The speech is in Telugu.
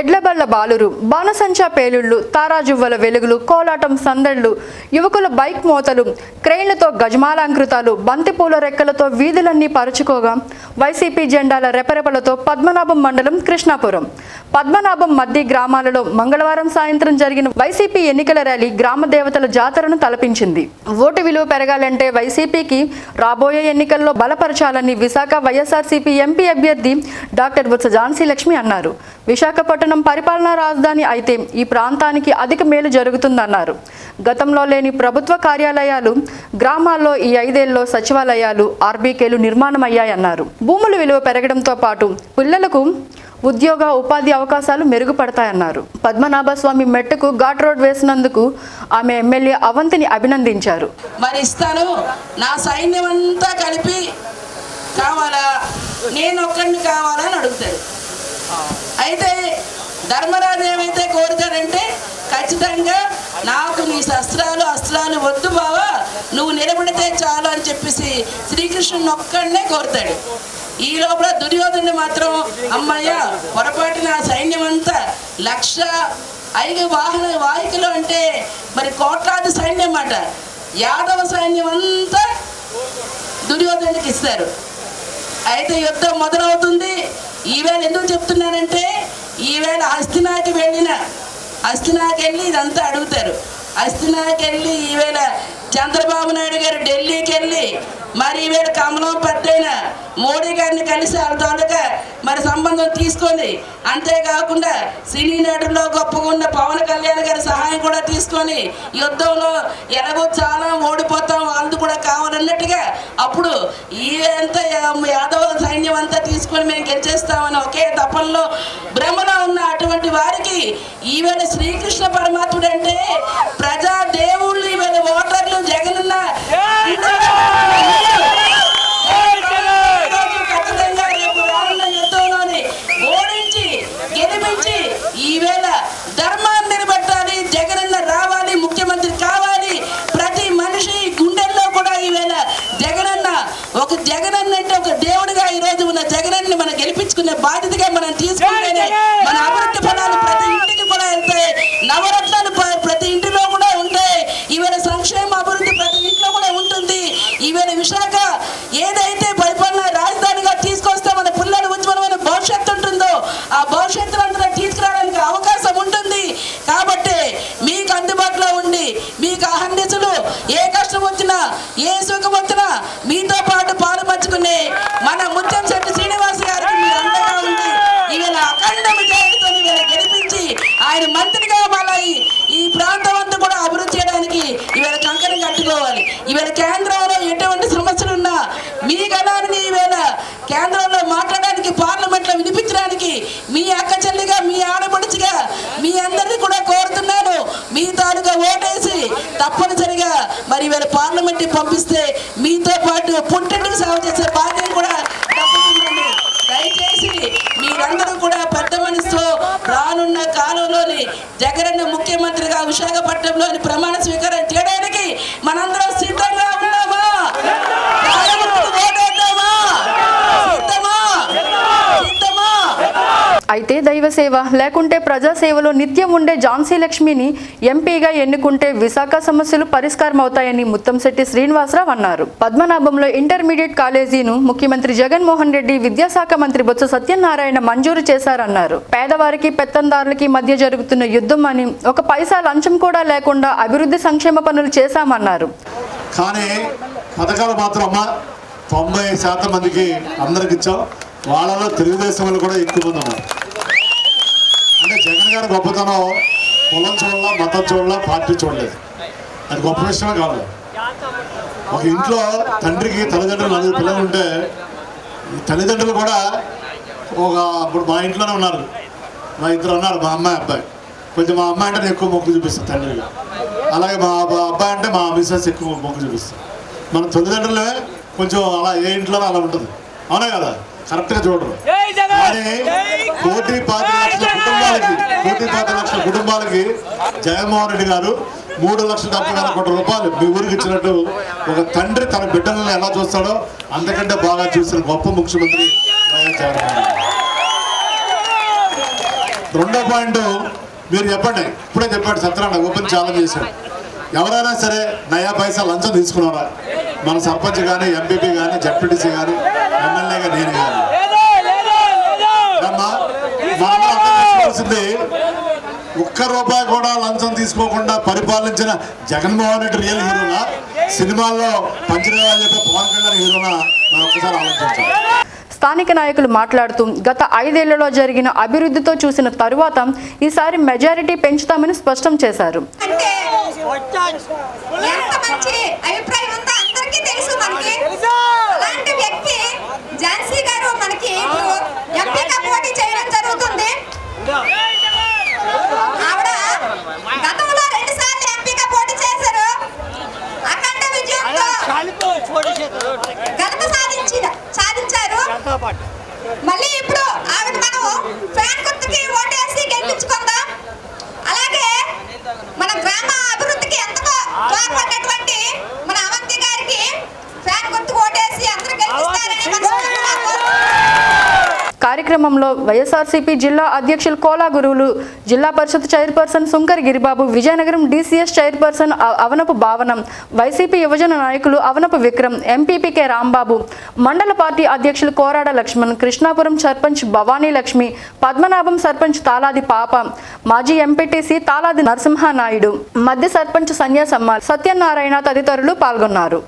ఎడ్లబల్ల బాలురు బాణసంచా పేలుళ్ళు తారాజువ్వల వెలుగులు కోలాటం సందళ్ళు యువకుల బైక్ మోతలు క్రెయిన్లతో గజమాలంకృతాలు బంతిపూల రెక్కలతో వీధులన్నీ పరుచుకోగా వైసీపీ జెండాల రెపరెపలతో పద్మనాభం మండలం కృష్ణాపురం. పద్మనాభం మద్ది గ్రామాలలో మంగళవారం సాయంత్రం జరిగిన వైసీపీ ఎన్నికల ర్యాలీ గ్రామ దేవతల జాతరను తలపించింది. ఓటు విలువ పెరగాలంటే వైసీపీకి రాబోయే ఎన్నికల్లో బలపరచాలని విశాఖ వైఎస్ఆర్సీపీ ఎంపీ అభ్యర్థి డాక్టర్ బుత్స ఝాన్సీ లక్ష్మి అన్నారు. విశాఖపట్నం పరిపాలనా రాజధాని అయితే ఈ ప్రాంతానికి అధిక మేలు జరుగుతుందన్నారు. గతంలో లేని ప్రభుత్వ కార్యాలయాలు గ్రామాల్లో ఈ ఐదేళ్ళలో సచివాలయాలు ఆర్బీకేలు నిర్మాణమయ్యాయన్నారు. భూముల విలువ పెరగడంతో పాటు పిల్లలకు ఉద్యోగ ఉపాధి అవకాశాలు మెరుగుపడతాయన్నారు. పద్మనాభస్వామి మెట్టుకు ఘాట్ రోడ్ వేసినందుకు ఆమె ఎమ్మెల్యే అవంతిని అభినందించారు. మరి ఇస్తాను. నా సైన్యం అంతా కలిపి కావాలా? నేను ఒక్కడిని కావాలా అని అడుగుతాడు. అయితే ధర్మరాజు ఏమైతే కోరుతాడంటే ఖచ్చితంగా నాకు నీ శస్త్రాలు అస్త్రాలు వద్దు బావా నువ్వు నిలబడితే చాలు అని చెప్పేసి శ్రీకృష్ణుని ఒక్కడనే కోరుతాడు. ఈ లోపల దుర్యోధనుడు మాత్రం అమ్మయ్య పొరపాటున సైన్యం అంతా లక్ష ఐదు వాహన వాహికలు అంటే మరి కోట్లాది సైన్యం అన్నమాట యాదవ సైన్యం అంతా దుర్యోధనుడికి ఇస్తారు. అయితే యుద్ధం మొదలవుతుంది. ఈవేళ ఎందుకు చెప్తున్నానంటే ఈవేళ హస్తినాకి వెళ్ళిన హస్తినాకి వెళ్ళి ఇదంతా అడుగుతారు. హస్తినాకి వెళ్ళి ఈవేళ చంద్రబాబు నాయుడు గారు ఢిల్లీకి వెళ్ళి మరి ఈవేళ కమలం పట్టైన మోడీ గారిని కలిసి వాళ్ళ తాలూకా మరి సంబంధం తీసుకొని అంతేకాకుండా సినీ నటుల్లో గొప్పగా ఉన్న పవన్ కళ్యాణ్ గారి సహాయం కూడా తీసుకొని యుద్ధంలో ఎలాగో చాలా ఓడిపోతాం కూడా కావాలన్నట్టుగా అప్పుడు ఈ యాదవ సైన్యం అంతా తీసుకొని మేము గెలిచేస్తామని ఒకే తపంలో భ్రమలో ఉన్న అటువంటి వారికి ఈవేళ శ్రీకృష్ణ పరమాత్ముడు అంటే ప్రజా దేవుళ్ళు ఈవేళ ఓటర్లు జగనన్న ఖచ్చితంగా రేపు రానున్న యుద్ధంలోని ఓడించి గెలిపించి ఈవేళ ధర్మాన్ని నిలబెట్టాలి జగనన్న రావాలి ముఖ్యమంత్రి కావాలి ప్రతి మనిషి గుండెల్లో కూడా ఈవేళ జగనన్న ఒక జగనన్న అంటే ఒక దేవుడిగా ఈ రోజు ఉన్న జగనన్ని మనం గెలిపించుకునే బాధ్యతగా మనం తీసుకుంటేనే మన అభివృద్ధి ఫలాలు ప్రతి ఇంటికి కూడా వెళ్తాయి నవరత్నాలు ప- ప్రతి ఇంటిలో కూడా ఉంటాయి ఈవేళ సంక్షేమ అభివృద్ధి ప్రతి ఇంట్లో కూడా ఉంటుంది ఈవేళ విశాఖ ఏదైతే పరిపాలన రాజధానిగా తీసుకొస్తే మన పిల్లల ఉజ్వలమైన భవిష్యత్తు ఉంటుందో ఆ భవిష్యత్తును అంతా తీసుకురావడానికి అవకాశం ఉంటుంది కాబట్టి మీకు అందుబాటులో ఉండి మీకు అహర్నిశలు ఏ కష్టం వచ్చినా ఏ సుఖం వచ్చినా మీతో పాటు పాలు పంచుకునే మన ముత్యం శెట్టి శ్రీనివాస్ గారికి మీరు అండగా ఉండి ఈవేళ అఖండ విజయంతో ఈవేళ గెలిపించి ఆయన మంత్రిగా మళ్ళీ ఈ- ఈ ప్రాంతం అంతా కూడా అభివృద్ధి చేయడానికి ఈవేళ కంకణం కట్టుకోవాలి ఈవేళ కేంద్రంలో ఎటువంటి సమస్యలు ఉన్నా మీ గణాన్ని ఈవేళ కేంద్రంలో మాట్లాడడానికి పార్లమెంట్లో వినిపించడానికి మీ అక్క చెల్లిగా మీ ఆడపడుచుగా మీ అందరినీ కూడా కోరుతున్నాను. మీ తాలూకా ఓటేసి తప్పనిసరిగా మరి ఈవేళ పార్లమెంట్ పంపిస్తే మీతో పాటు పుట్టింటికి సేవ చేసే అయితే దైవ సేవ లేకుంటే ప్రజాసేవలో నిత్యం ఉండే ఝాన్సీ లక్ష్మిని ఎంపీగా ఎన్నుకుంటే విశాఖ సమస్యలు పరిష్కారం అవుతాయని ముత్తంశెట్టి శ్రీనివాసరావు అన్నారు. పద్మనాభంలో ఇంటర్మీడియట్ కాలేజీను ముఖ్యమంత్రి జగన్మోహన్ రెడ్డి విద్యాశాఖ మంత్రి బొత్స సత్యనారాయణ మంజూరు చేశారన్నారు. పేదవారికి పెత్తందారులకి మధ్య జరుగుతున్న యుద్ధం అని ఒక పైసా లంచం కూడా లేకుండా అభివృద్ధి సంక్షేమ పనులు చేశామన్నారు. కానీ పథకాలు మాత్రం అమ్మ తొంభై శాతం మందికి అందరికి ఇచ్చాం. వాళ్ళలో తెలుగుదేశం కూడా ఎక్కువ మంది ఉన్నారు. గారి గొప్పతనం. కులం చూడాల మతం చూడాల పార్టీ చూడలేదు. అది గొప్ప విషయమే కాదు. ఒక ఇంట్లో తండ్రికి తల్లిదండ్రులు నలుగురు పిల్లలు ఉంటే తల్లిదండ్రులు కూడా ఒక ఇప్పుడు మా ఇంట్లోనే ఉన్నారు. మా ఇద్దరు ఉన్నారు మా అమ్మాయి అబ్బాయి. కొంచెం మా అమ్మాయి అంటే ఎక్కువ మొక్కు చూపిస్తాను తండ్రిగా. అలాగే మా అబ్బా- అబ్బాయి అంటే మా మిస్సెస్ ఎక్కువ మొక్కు చూపిస్తాం మన తల్లిదండ్రులే కొంచెం అలా ఏ ఇంట్లోనో అలా ఉంటుంది. అవునా కదా? కరెక్ట్గా చూడరు. కానీ కోటి పాతి లక్షల కుటుంబాలకి కోటి పాతి లక్షల కుటుంబాలకి జగన్మోహన్ రెడ్డి గారు మూడు లక్షల డెబ్బై వేల కోట్ల రూపాయలు మీ ఊరికి ఇచ్చినట్టు ఒక తండ్రి తన బిడ్డలను ఎలా చూస్తాడో అంతకంటే బాగా చూసిన గొప్ప ముఖ్యమంత్రి రెండో పాయింట్ మీరు చెప్పండి. ఇప్పుడే చెప్పాడు సత్యనారాయణ ఓపెన్ ఛాలెంజ్ చేశాడు. ఎవరైనా సరే నయా పైసా లంచం తీసుకున్నారా? మన సర్పంచ్ కానీ ఎంపీపీ కానీ జడ్పీటీసీ కానీ ఎమ్మెల్యే కానీ నేను కానీ అమ్మా మనం అర్థం చేసుకోవాల్సింది ఒక్క రూపాయి కూడా లంచం తీసుకోకుండా పరిపాలించిన జగన్మోహన్ రెడ్డి రియల్ హీరోనా సినిమాల్లో చెప్పే పవన్ కళ్యాణ్ హీరోనా మనం ఒక్కసారి ఆలోచించాలి స్థానిక నాయకులు మాట్లాడుతూ గత ఐదేళ్ళలో జరిగిన అభివృద్ధితో చూసిన తరువాత ఈసారి మెజారిటీ పెంచుతామని స్పష్టం చేశారు అంటే ఎంత మంచి అభిప్రాయం ఉందో అందరికీ తెలుసు మనకి అలాంటి వ్యక్తి ఝాన్సీ గారు మనకి ఇప్పుడు ఎంపీగా పోటీ చేయడం జరుగుతుంది ఆవిడ గతంలో రెండు సార్లు ఎంపీగా పోటీ చేశారు అఖండ విజయంతో ఘనత సాధించిన సాధించారు. మళ్ళీ ఇప్పుడు ఆవిడ మనం ఫ్యాన్ గుర్తుకి ఓటేసి గెలిపించుకుందాం. అలాగే మన గ్రామ కార్యక్రమంలో వైఎస్ఆర్సీపీ జిల్లా అధ్యక్షులు కోలా గురువులు జిల్లా పరిషత్ chairperson Sunkar Giribabu Vizianagaram DCS chairperson Avanapu Bhavanam YCP యువజన నాయకులు అవనపు విక్రమ్ ఎంపీపీ కె రాంబాబు మండల పార్టీ అధ్యక్షులు కోరాడ లక్ష్మణ్ కృష్ణాపురం సర్పంచ్ భవానీ లక్ష్మి పద్మనాభం సర్పంచ్ తాలాది పాప మాజీ ఎంపీటీసీ తాలాది నరసింహనాయుడు మధ్య సర్పంచ్ సన్యాసమ్మ సత్యనారాయణ తదితరులు పాల్గొన్నారు.